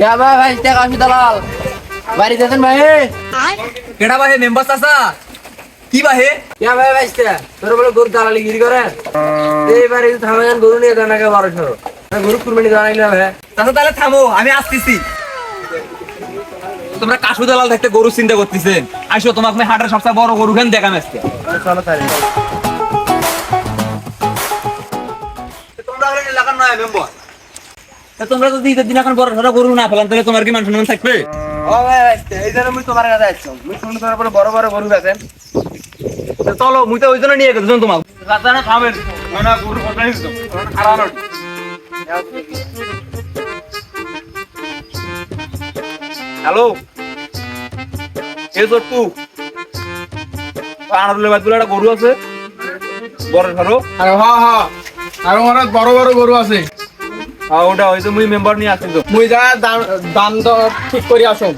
ভাই ভাই টাকা আসি দালাল। বাড়িতে আছেন ভাই? কেডা বাহে মেম্বার চাচা? কি বাহে ইয়া ভাই ভাই তোর বলে গরু দালালি গিরি করে? এইবার এই থামে যান গরু নিয়ে দেন বারোশো। গরু কুরবানি জানাইলে ভাই। চাচা তাহলে থামো আমি আসতেছি। তোমরা কাশু দালাল থাকতে গরু চিন্তা করতেছেন। আসো তোমাকে হাটের সবচেয়ে বড় গরু খান দেখাম আজকে। চলো তাহলে। তোমরা এলাকার নয় মেম্বার। তোমরা যদি ঈদের দিন এখন বড় সড়ো গরু না ফেলান তাহলে তোমার কি মান সম্মান থাকবে? ও ভাই ভাই এই জন্য মুই তোমার কাছে আসছো মুই শুনে তোমার পরে বড় বড় গরু আছেন তো চলো মুই তো ওই জন্য নিয়ে গেছিলাম তোমাকে। চাচা না না গরু কথা খারাপ হ্যালো? এ জট্টু আনারুলের বাদ একটা গরু আছে। বড় সড়ো। আরে হ্যাঁ হ্যাঁ। আরও বড় বড় গরু আছে। ওটা হয়েছে মুই মেম্বার নিয়ে আসছি তো। মুই যা দাম দাম দর ঠিক করে আসুন।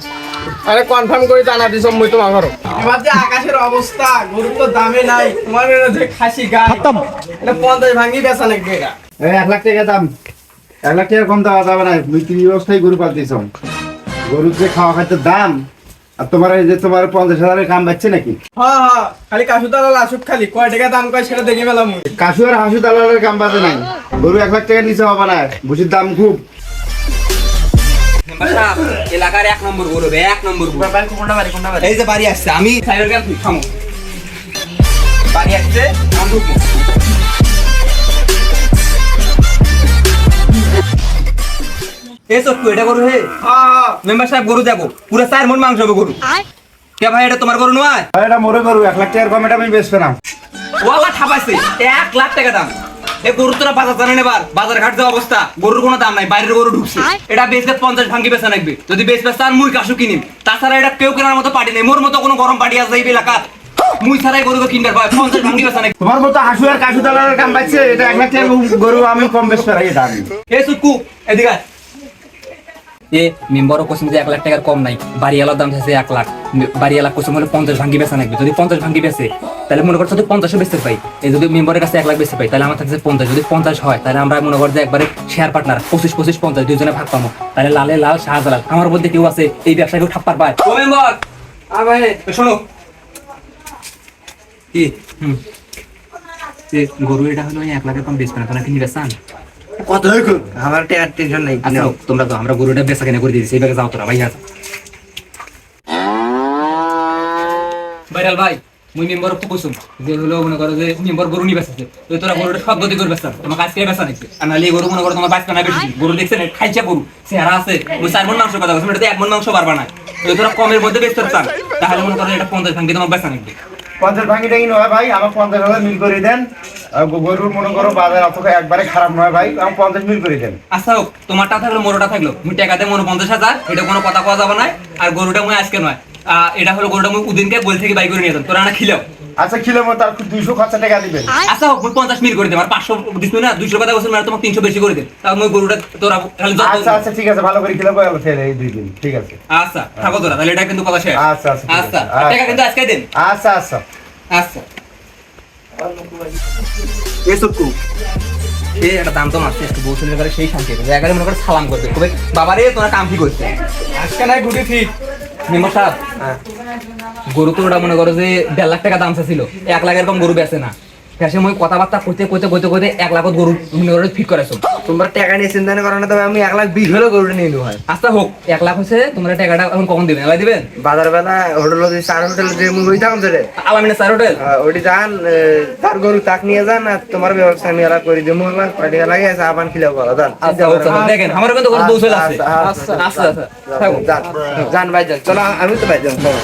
আরে কনফার্ম করে জানা দিছ মুই তোমার ঘর এবার যে আকাশের অবস্থা গরুর তো দামে নাই তোমার এরা যে খাসি গা এটা পঞ্চাশ ভাঙি বেচা নাকি এটা। এক লাখ টাকা দাম। এক লাখ টাকা কম দেওয়া যাবে না। মুই তিন ব্যবস্থায় গরু পালতেছ গরুর যে খাওয়া খাইতে দাম আর তোমার এই যে তোমার পঞ্চাশ হাজারের কাম পাচ্ছে নাকি? হ্যাঁ হ্যাঁ খালি কাশু দালাল আসুক খালি। কয় টাকা দাম কয় সেটা দেখে পেলাম কাশু আর হাসু দালালের কাম বাজে নাই। গরু এক লাখ টাকা নিচে হবে না। বুঝির দাম খুব। এলাকার এক নম্বর গরু এক নম্বর কোনটা বাড়ি কোনটা বাড়ি এই যে বাড়ি আসছে আমি বাড়ি আসছে আমি এই চট্টু এটা গরু হে? হ্যাঁ হ্যাঁ। মেম্বার সাহেব গরু দেখো পুরো চার মন মাংস হবে গরু। কে ভাই এটা তোমার গরু নয়? আর এটা মোরে গরু এক লাখ টাকার কম এটা আমি বেচবে না। ওয়ালা ঠাপাইছে এক লাখ টাকা দাম। এই গরু তোরা বাজার জানেন এবার বাজার ঘাট যে অবস্থা গরুর কোনো দাম নাই বাইরের গরু ঢুকছে। এটা বেচবে পঞ্চাশ ভাঙ্গি বেচা লাগবে। যদি বেচবে চান মুই কাশু কিনিম। তাছাড়া এটা কেউ কেনার মতো পার্টি নেই মোর মতো কোনো গরম পার্টি আছে এই এলাকার। মুই ছাড়াই গরুকে কিনতে পারে পঞ্চাশ ভাঙ্গি বেচা লাগবে। তোমার মতো হাসু আর কাশু দালালের কাম পাচ্ছে এটা এক লাখ টাকার গরু আমি কম বেচবে না এটা আমি। এ এদিকে। এ মেম্বারও কোচিং যে এক লাখ টাকার কম নাই, বাড়িওয়ালার দাম চাইছে এক লাখ। বাড়িওয়ালা কোচিং হলে পঞ্চাশ ভাঙ্গি বেচা লাগবে যদি পঞ্চাশ ভাঙ্গি বেচে, তাহলে মনে করছ যদি পঞ্চাশও বেচতে পাই। এই যদি মেম্বারের কাছে এক লাখ বেচতে পাই, তাহলে আমার থাকছে পঞ্চাশ। যদি পঞ্চাশ হয়, তাহলে আমরা মনে করি যে একবারে শেয়ার পার্টনার পঁচিশ পঁচিশ, পঞ্চাশ দুজনে ভাগ পাবো। তাহলে লালে, লাল, শাহজালাল। আমার বলতে কেউ আছে, এই ব্যবসায় কেউ ঠাপ্পার পায়। শোনো। কি হুম। গরু এটা হলো এক লাখের কম বেচবে না তোরা কিনবে চান? কত আমার টাকার টেনশন নাই আচ্ছা তোমরা তো আমরা গরুটা বেচা কেনা করে দিয়েছি যাও তোরা ভাই হাত ভাইরাল ভাই মুই মেম্বার তো কইছুম যে হলো মনে করো যে মেম্বার গরু নি বেচাছে তো তোরা গরুটা সব গতি করে বেচা। তোমাকে আজকে বেচা নাকি আর নাহলে গরু মনে করো তোমার বাঁচতে না বেশি। গরু দেখছে না খাইছে গরু চেহারা আছে। ওই চার মন মাংস কথা বলছো এটা তো এক মন মাংস পারবা না। তো তোরা কমের মধ্যে বেচতে চান তাহলে মনে করো এটা পঞ্চাশ ভাঙ্গি তোমার বেচা নাকি পঞ্চাশ ভাঙি টাকি নয় ভাই আমার পঞ্চাশ হাজার মিল করে দেন। গরুর মনে করো বাজার অত একবারে খারাপ নয় ভাই আমার পঞ্চাশ মিল করে দেন আচ্ছা হোক তোমারটা থাকল মোরটা থাকল। টাকাতে মনে পঞ্চাশ হাজার এটা কোনো কথা কওয়া যাবে না আর গরুটা মুই আজকে নয়। এটা হলো গরুটা মুই উদিনকে বল থেকে বাই করে নিয়ে তোরা না খিলাও? আচ্ছা কিলো মতো আর দুইশো খরচা টাকা দিবেন। আচ্ছা হোক মুই পঞ্চাশ মিল করে দেব আর পাঁচশো দিস না দুইশো কথা বলছেন মানে তোমাকে তিনশো বেশি করে দেন তাও মুই গরুটা তোরা খালি আচ্ছা আচ্ছা ঠিক আছে ভালো করে ফেলে এই দুই দিন ঠিক আছে। আচ্ছা থাকো তোরা তাহলে এটা কিন্তু কথা শেষ। আচ্ছা, আচ্ছা, আচ্ছা টাকা আচ্ছা। কিন্তু আজকে দেন। আচ্ছা আচ্ছা। আচ্ছা। এ সত্যু? এ একটা দাম তো মারছে একটু বউ করে সেই শান্তি হবে এগারে মনে করে সালাম করবে। খুবই বাবারে তোরা কাম কি করছে আজকে নাই গুটি ঠিক সাহেব গরু তো ওটা মনে করো যে দেড় লাখ টাকা দাম চাইছিল এক লাখ এরকম গরু বেচে না। ফ্যাশে মই কথাবার্তা কইতে কইতে কইতে কইতে এক লাখত গরু করো ফিট করেছ তোমার টাকা নিয়ে চিন্তা না করো না তবে আমি এক লাখ বিশ হলেও গরুটা নিয়ে নেব ভাই আচ্ছা হোক এক লাখ হচ্ছে তোমরা টাকাটা এখন কখন দিবেন এলাই দিবেন বাজার বেলা হোটেল যদি চার হোটেল যে ওই থাকুন তোরে আলামিনা স্যার হোটেল ওটি যান তার গরু তাক নিয়ে যান আর তোমার ব্যবস্থা আমি এলা করে দিব মোর কয়টা লাগে আছে আপান খিলাও করো যান। আচ্ছা দেখেন আমার কিন্তু গরু পৌঁছে আছে। আচ্ছা, আচ্ছা আচ্ছা যান যান ভাই যান। চলো আমি তো ভাই যান চলো।